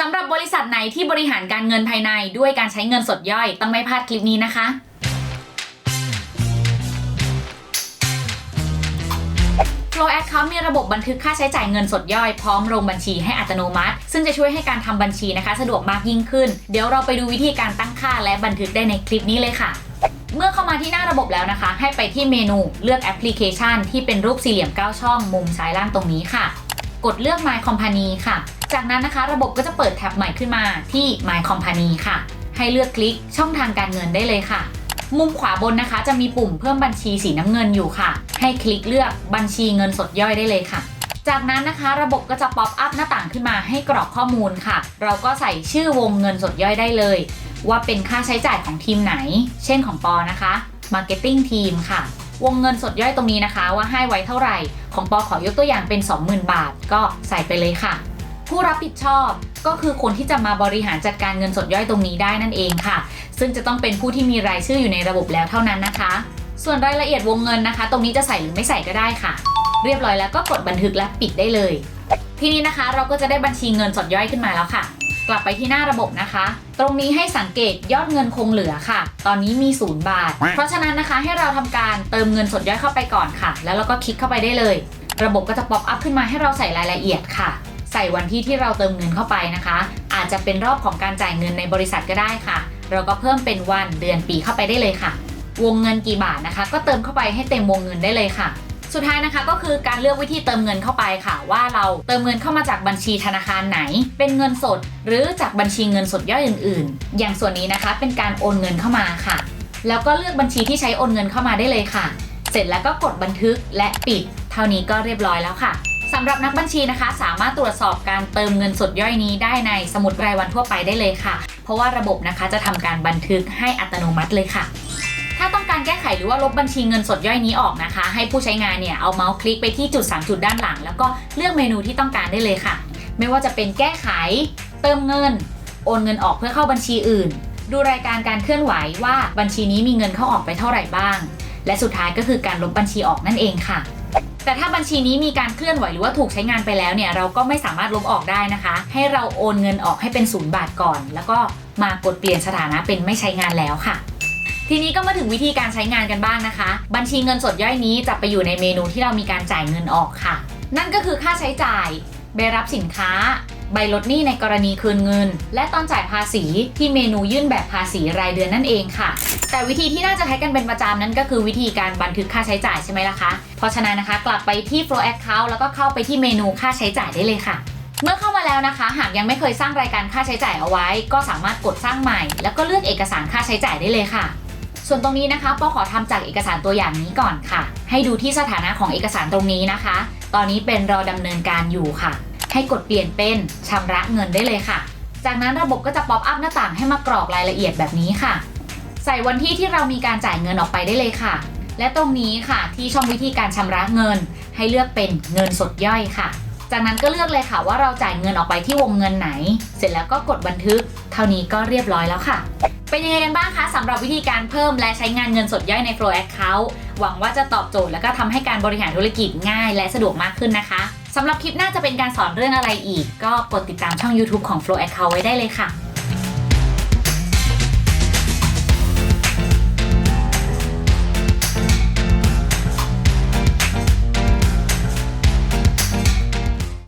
สำหรับบริษัทไหนที่บริหารการเงินภายในด้วยการใช้เงินสดย่อย ต้องไม่พลาดคลิปนี้นะคะ Flow Account มีระบบบันทึกค่าใช้จ่ายเงินสดย่อยพร้อมลงบัญชีให้อัตโนมัติ ซึ่งจะช่วยให้การทำบัญชีนะคะ สะดวกมากยิ่งขึ้น เดี๋ยวเราไปดูวิธีการตั้งค่าและบันทึกได้ในคลิปนี้เลยค่ะเมื่อเข้ามาที่หน้าระบบแล้วนะคะ ให้ไปที่เมนูเลือกแอปพลิเคชัน ที่เป็นรูปสี่เหลี่ยม 9 ช่อง มุมซ้ายล่างตรงนี้ค่ะ กดเลือก My Company ค่ะ จากนั้นนะคะ ระบบก็จะเปิดแท็บใหม่ขึ้นมาที่ My Company ค่ะ ให้เลือกคลิกช่องทางการเงินได้เลยค่ะ มุมขวาบนนะคะ จะมีปุ่มเพิ่มบัญชีสีน้ำเงินอยู่ค่ะ ให้คลิกเลือกบัญชีเงินสดย่อยได้เลยค่ะจากนั้นนะคะระบบก็จะป๊อปอัพหน้าต่างขึ้นมาให้กรอกข้อมูลค่ะ เราก็ใส่ชื่อวงเงินสดย่อยได้เลย ว่าเป็นค่าใช้จ่ายของทีมไหน เช่นของปอนะคะ Marketing Team ค่ะ วงเงินสดย่อยตรงนี้นะคะ ว่าให้ไว้เท่าไหร่ ของปอขอยกตัวอย่างเป็น 20,000 บาท ก็ใส่ไปเลยค่ะ ผู้รับผิดชอบก็คือคนที่จะมาบริหารจัดการเงินสดย่อยตรงนี้ได้นั่นเองค่ะ ซึ่งจะต้องเป็นผู้ที่มีรายชื่ออยู่ในระบบแล้วเท่านั้นนะคะ ส่วนรายละเอียดวงเงินนะคะ ตรงนี้จะใส่หรือไม่ใส่ก็ได้ค่ะ เรียบร้อยแล้วก็กดบันทึกและปิดได้เลย ทีนี้นะคะเราก็จะได้บัญชีเงินสดย่อยขึ้นมาแล้วค่ะ กลับไปที่หน้าระบบนะคะ ตรงนี้ให้สังเกตยอดเงินคงเหลือค่ะ ตอนนี้มีศูนย์บาท เพราะฉะนั้นนะคะให้เราทำการเติมเงินสดย่อยเข้าไปก่อนค่ะ แล้วเราก็คลิกเข้าไปได้เลย ระบบก็จะป๊อปอัพขึ้นมาให้เราใส่รายละเอียดค่ะใส่วันที่ที่เราเติมเงินเข้าไปนะคะ อาจจะเป็นรอบของการจ่ายเงินในบริษัทก็ได้ค่ะ เราก็เพิ่มเป็นวันเดือนปีเข้าไปได้เลยค่ะ วงเงินกี่บาทนะคะ ก็เติมเข้าไปให้เต็มวงเงินได้เลยค่ะ สุดท้ายนะคะก็คือการเลือกวิธีเติมเงินเข้าไปค่ะ ว่าเราเติมเงินเข้ามาจากบัญชีธนาคารไหน เป็นเงินสด หรือจากบัญชีเงินสดย่อยอื่น ๆ อย่างส่วนนี้นะคะ เป็นการโอนเงินเข้ามาค่ะ แล้วก็เลือกบัญชีที่ใช้โอนเงินเข้ามาได้เลยค่ะ เสร็จแล้วก็กดบันทึกและปิด เท่านี้ก็เรียบร้อยแล้วค่ะ สำหรับนักบัญชีนะคะ สามารถตรวจสอบการเติมเงินสดย่อยนี้ได้ในสมุดรายวันทั่วไปได้เลยค่ะ เพราะว่าระบบนะคะจะทำการบันทึกให้อัตโนมัติเลยค่ะถ้าต้องการแก้ไขหรือว่าลบบัญชีเงินสดย่อยนี้ออกนะคะ ให้ผู้ใช้งานเนี่ยเอาเมาส์คลิกไปที่จุด 3 จุดด้านหลัง แล้วก็เลือกเมนูที่ต้องการได้เลยค่ะ ไม่ว่าจะเป็นแก้ไข เติมเงิน โอนเงินออกเพื่อเข้าบัญชีอื่น ดูรายการการเคลื่อนไหวว่าบัญชีนี้มีเงินเข้าออกไปเท่าไหร่บ้าง และสุดท้ายก็คือการลบบัญชีออกนั่นเองค่ะ แต่ถ้าบัญชีนี้มีการเคลื่อนไหวหรือว่าถูกใช้งานไปแล้วเนี่ยเราก็ไม่สามารถลบออกได้นะคะ ให้เราโอนเงินออกให้เป็นศูนย์บาทก่อน แล้วก็มากดเปลี่ยนสถานะเป็นไม่ใช้งานแล้วค่ะ ทีนี้ก็มาถึงวิธีการใช้งานกันบ้างนะคะ บัญชีเงินสดย่อยนี้จะไปอยู่ในเมนูที่เรามีการจ่ายเงินออกค่ะ นั่นก็คือค่าใช้จ่ายใบรับสินค้า ใบลดหนี้ในกรณีคืนเงิน และตอนจ่ายภาษีที่เมนูยื่นแบบภาษีรายเดือนนั่นเองค่ะ แต่วิธีที่น่าจะใช้กันเป็นประจำนั้นก็คือวิธีการบันทึกค่าใช้จ่ายใช่ไหมล่ะคะ เพราะฉะนั้นนะคะ กลับไปที่ Flow Account แล้วก็เข้าไปที่เมนูค่าใช้จ่ายได้เลยค่ะเมื่อเข้ามาแล้วนะคะ หากยังไม่เคยสร้างรายการค่าใช้จ่ายเอาไว้ ก็สามารถกดสร้างใหม่ แล้วก็เลือกเอกสารค่าใช้จ่ายได้เลยค่ะ ส่วนตรงนี้นะคะปอขอทำจากเอกสารตัวอย่างนี้ก่อนค่ะ ให้ดูที่สถานะของเอกสารตรงนี้นะคะ ตอนนี้เป็นรอดำเนินการอยู่ค่ะ ให้กดเปลี่ยนเป็นชำระเงินได้เลยค่ะ จากนั้นระบบก็จะป๊อปอัพหน้าต่างให้มากรอกรายละเอียดแบบนี้ค่ะ ใส่วันที่ที่เรามีการจ่ายเงินออกไปได้เลยค่ะ และตรงนี้ค่ะที่ช่องวิธีการชำระเงิน ให้เลือกเป็นเงินสดย่อยค่ะ จากนั้นก็เลือกเลยค่ะว่าเราจ่ายเงินออกไปที่วงเงินไหน เสร็จแล้วก็กดบันทึก เท่านี้ก็เรียบร้อยแล้วค่ะเป็นยังไงกันบ้างคะสำหรับวิธีการเพิ่มและใช้งานเงินสดย่อยใน Flow Account หวังว่าจะตอบโจทย์และก็ทำให้การบริหารธุรกิจง่ายและสะดวกมากขึ้นนะคะ สำหรับคลิปหน้าจะเป็นการสอนเรื่องอะไรอีก ก็กดติดตามช่อง YouTube ของ Flow Account ไว้ได้เลยค่ะ